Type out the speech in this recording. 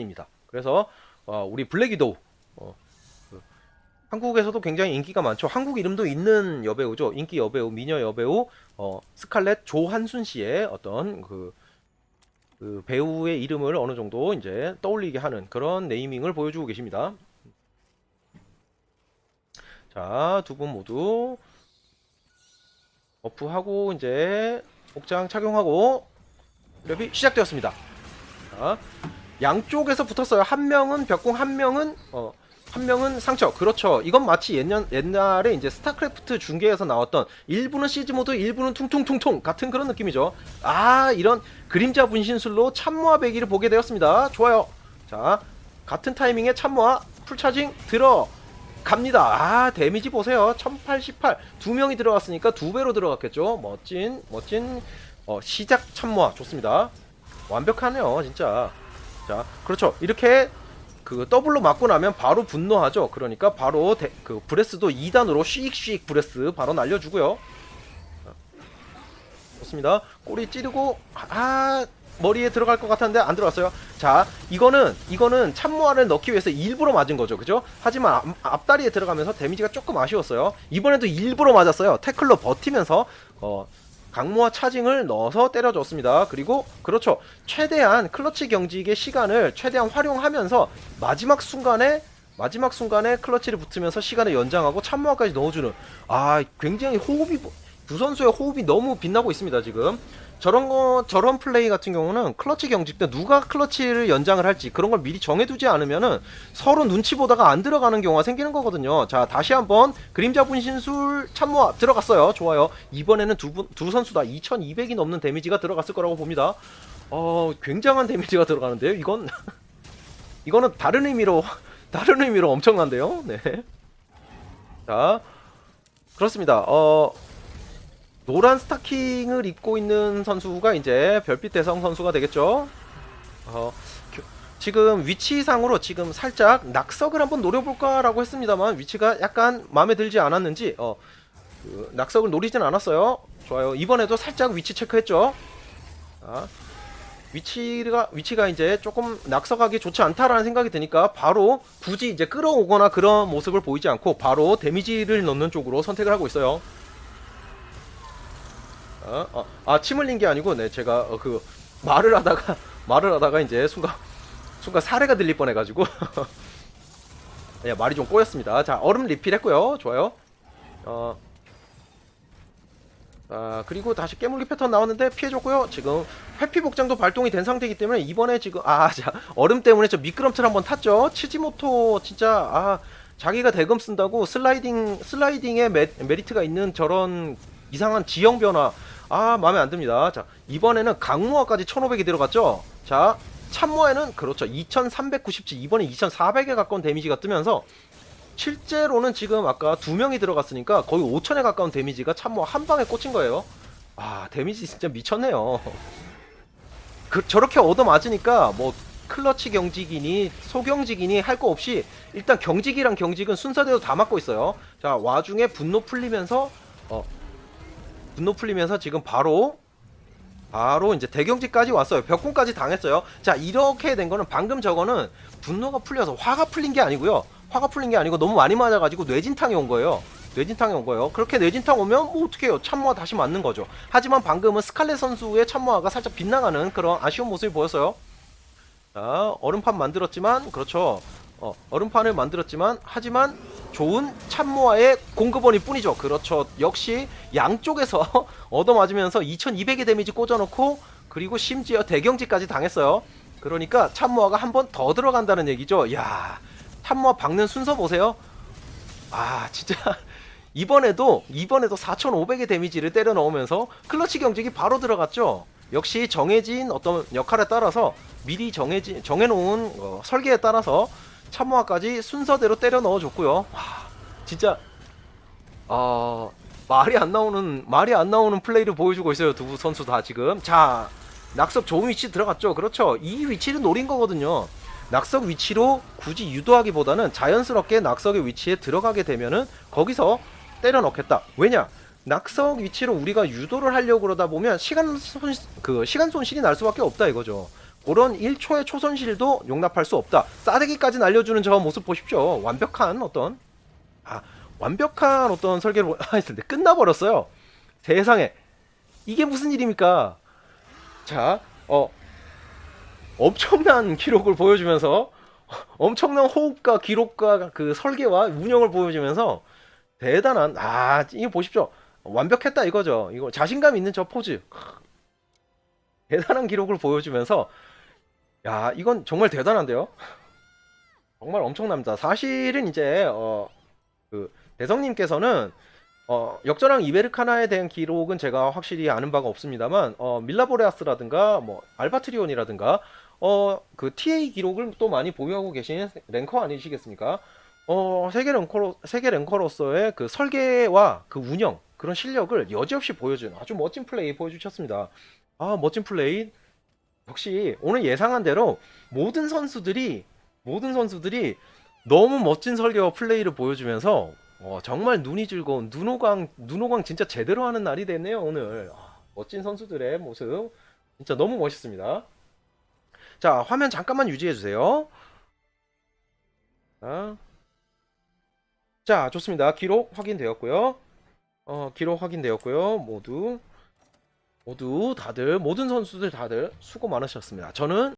입니다. 그래서 어, 우리 블랙이도우 어, 그 한국에서도 굉장히 인기가 많죠. 한국 이름도 있는 여배우죠. 인기 여배우, 미녀 여배우 어, 스칼렛 조한순 씨의 어떤 그, 그 배우의 이름을 어느 정도 이제 떠올리게 하는 그런 네이밍을 보여주고 계십니다. 자, 두 분 모두 버프하고 이제 복장 착용하고 랩이 시작되었습니다. 자, 양쪽에서 붙었어요. 한 명은 벽공, 한 명은 어, 한 명은 상처. 그렇죠. 이건 마치 옛날 옛날에 이제 스타크래프트 중계에서 나왔던 일부는 시즈 모드, 일부는 퉁퉁퉁퉁 같은 그런 느낌이죠. 아, 이런 그림자 분신술로 참모아 배기를 보게 되었습니다. 좋아요. 자, 같은 타이밍에 참모아 풀차징 들어 갑니다. 아, 데미지 보세요. 1088. 두 명이 들어갔으니까 두 배로 들어갔겠죠. 멋진, 멋진, 어, 시작 참모아. 좋습니다. 완벽하네요, 진짜. 자, 그렇죠. 이렇게 그 더블로 맞고 나면 바로 분노하죠. 그러니까 바로 대- 그 브레스도 2단으로 씩씩 브레스 바로 날려주고요. 자, 좋습니다. 꼬리 찌르고 아 머리에 들어갈 것 같았는데 안 들어갔어요. 자, 이거는 이거는 참모아를 넣기 위해서 일부러 맞은 거죠, 그죠? 하지만 앞, 앞다리에 들어가면서 데미지가 조금 아쉬웠어요. 이번에도 일부러 맞았어요. 태클로 버티면서 어, 강모아 차징을 넣어서 때려줬습니다. 그리고 그렇죠. 최대한 클러치 경직의 시간을 최대한 활용하면서 마지막 순간에 마지막 순간에 클러치를 붙으면서 시간을 연장하고 참모아까지 넣어주는 아 굉장히 호흡이 두 선수의 호흡이 너무 빛나고 있습니다 지금 저런 거 저런 플레이 같은 경우는 클러치 경직 때 누가 클러치를 연장을 할지 그런 걸 미리 정해두지 않으면은 서로 눈치 보다가 안 들어가는 경우가 생기는 거거든요. 자 다시 한번 그림자 분신술 참모아 들어갔어요. 좋아요. 이번에는 두 분 두 선수 다 2,200이 넘는 데미지가 들어갔을 거라고 봅니다. 어 굉장한 데미지가 들어가는데요. 이건 이거는 다른 의미로 다른 의미로 엄청난데요. 네. 자 그렇습니다. 어 노란 스타킹을 입고 있는 선수가 이제 별빛 대성 선수가 되겠죠. 어, 겨- 지금 위치상으로 지금 살짝 낙석을 한번 노려볼까라고 했습니다만 위치가 약간 마음에 들지 않았는지 어, 그 낙석을 노리진 않았어요. 좋아요. 이번에도 살짝 위치 체크했죠. 자, 위치가 위치가 이제 조금 낙석하기 좋지 않다라는 생각이 드니까 바로 굳이 이제 끌어오거나 그런 모습을 보이지 않고 바로 데미지를 넣는 쪽으로 선택을 하고 있어요. 어, 어, 아, 침 흘린 게 아니고, 네, 제가, 어, 그, 말을 하다가, 말을 하다가 이제 순간, 순간 사례가 들릴 뻔 해가지고. 야, 말이 좀 꼬였습니다. 자, 얼음 리필 했고요. 좋아요. 어, 아, 그리고 다시 깨물기 패턴 나왔는데 피해줬고요. 지금 회피 복장도 발동이 된 상태이기 때문에 이번에 지금, 아, 자, 얼음 때문에 저 미끄럼틀 한번 탔죠. 치지모토, 진짜, 아, 자기가 대금 쓴다고 슬라이딩, 슬라이딩에 메, 메리트가 있는 저런 이상한 지형 변화. 아, 마음에 안 듭니다. 자, 이번에는 강무화까지 1500이 들어갔죠? 자, 참모에는 그렇죠. 2397, 이번에 2400에 가까운 데미지가 뜨면서 실제로는 지금 아까 두 명이 들어갔으니까 거의 5000에 가까운 데미지가 참모 한 방에 꽂힌 거예요. 아, 데미지 진짜 미쳤네요. 그, 저렇게 얻어맞으니까 뭐 클러치 경직이니 소경직이니 할 거 없이 일단 경직이랑 경직은 순서대로 다 맞고 있어요. 자, 와중에 분노 풀리면서 어, 분노 풀리면서 지금 바로 바로 이제 대경지까지 왔어요. 벽공까지 당했어요. 자 이렇게 된 거는 방금 저거는 분노가 풀려서 화가 풀린 게 아니고요. 화가 풀린 게 아니고 너무 많이 맞아가지고 뇌진탕이 온 거예요. 뇌진탕이 온 거예요. 그렇게 뇌진탕 오면 뭐 어떻게 해요? 참모아 다시 맞는 거죠. 하지만 방금은 스칼렛 선수의 참모아가 살짝 빗나가는 그런 아쉬운 모습이 보였어요. 자 얼음판 만들었지만 그렇죠. 어, 얼음판을 만들었지만 하지만 좋은 참모아의 공급원일 뿐이죠. 그렇죠. 역시 양쪽에서 얻어맞으면서 2200의 데미지 꽂아놓고 그리고 심지어 대경지까지 당했어요. 그러니까 참모아가 한 번 더 들어간다는 얘기죠. 야, 참모아 박는 순서 보세요. 아, 진짜 이번에도 이번에도 4500의 데미지를 때려 넣으면서 클러치 경직이 바로 들어갔죠. 역시 정해진 어떤 역할에 따라서 미리 정해진 정해놓은 어, 설계에 따라서 참모아까지 순서대로 때려 넣어줬고요. 와, 진짜 아 말이 안 나오는 말이 안 나오는 플레이를 보여주고 있어요 두 선수 다 지금. 자 낙석 좋은 위치 들어갔죠. 그렇죠. 이 위치를 노린 거거든요. 낙석 위치로 굳이 유도하기보다는 자연스럽게 낙석의 위치에 들어가게 되면은 거기서 때려 넣겠다. 왜냐? 낙석 위치로 우리가 유도를 하려고 그러다 보면 시간 손 그 시간 손실이 날 수밖에 없다 이거죠. 그런 1초의 초선실도 용납할 수 없다. 싸대기까지 날려주는 저 모습 보십시오. 완벽한 어떤 아 완벽한 어떤 설계를 보- 아 끝나버렸어요. 세상에 이게 무슨 일입니까? 자, 어 엄청난 기록을 보여주면서 엄청난 호흡과 기록과 그 설계와 운영을 보여주면서 대단한 아 이거 보십시오 완벽했다 이거죠. 이거 자신감 있는 저 포즈. 대단한 기록을 보여주면서 야 이건 정말 대단한데요? 정말 엄청납니다. 사실은 이제 어 그 대성님께서는 어 역전왕 이베르카나에 대한 기록은 제가 확실히 아는 바가 없습니다만 어 밀라보레아스라든가 뭐 알바트리온이라든가 어 그 TA 기록을 또 많이 보유하고 계신 랭커 아니시겠습니까? 어 세계 랭커로 세계 랭커로서의 그 설계와 그 운영 그런 실력을 여지없이 보여준 아주 멋진 플레이 보여주셨습니다. 아 멋진 플레이 역시 오늘 예상한 대로 모든 선수들이 모든 선수들이 너무 멋진 설계와 플레이를 보여주면서 어, 정말 눈이 즐거운 눈호강 눈호강 진짜 제대로 하는 날이 됐네요 오늘 아, 멋진 선수들의 모습 진짜 너무 멋있습니다. 자, 화면 잠깐만 유지해 주세요. 자, 자, 좋습니다. 기록 확인되었고요. 어, 기록 확인되었고요. 모두 모두 다들 모든 선수들 다들 수고 많으셨습니다. 저는